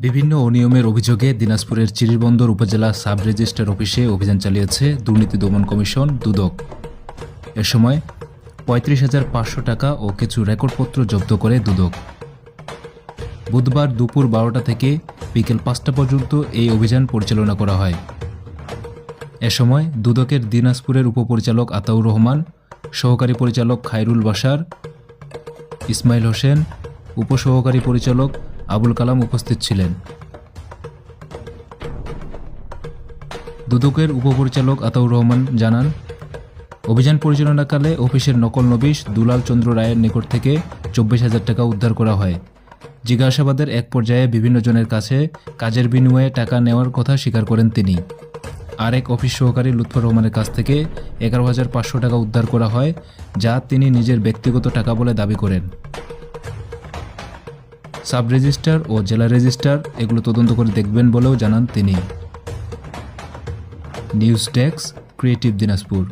বিভিন্ন অনিয়মের অভিযোগে দিনাজপুরের চিরিরবন্দর উপজেলা সাব রেজিস্ট্রার অফিসে অভিযান চালিয়েছে দুর্নীতি দমন কমিশন দুদক। এ সময় পঁয়ত্রিশ হাজার পাঁচশো টাকা ও কিছু রেকর্ডপত্র জব্দ করে দুদক। বুধবার দুপুর বারোটা থেকে বিকেল পাঁচটা পর্যন্ত এই অভিযান পরিচালনা করা হয়। এ সময় দুদকের দিনাজপুরের উপপরিচালক আতাউর রহমান, সহকারী পরিচালক খায়রুল বাশার, ইসমাইল হোসেন, উপসহকারী পরিচালক আবুল কালাম উপস্থিত ছিলেন। দুদকের উপপরিচালক আতাউর রহমান জানান, অভিযান পরিচালনাকালে অফিসের নকল নবিশ দুলাল চন্দ্র রায়ের নিকট থেকে চব্বিশ হাজার টাকা উদ্ধার করা হয়। জিজ্ঞাসাবাদের এক পর্যায়ে বিভিন্ন জনের কাছে কাজের বিনিময়ে টাকা নেওয়ার কথা স্বীকার করেন তিনি। আরেক অফিস সহকারী লুৎফর রহমানের কাছ থেকে এগারো হাজার পাঁচশো টাকা উদ্ধার করা হয়, যা তিনি নিজের ব্যক্তিগত টাকা বলে দাবি করেন। সাব রেজিস্ট্রার ও জেলা রেজিস্টার এগুলো তদন্ত করে দেখবেন বলেও জানান তিনি। News desk, creative Dinajpur.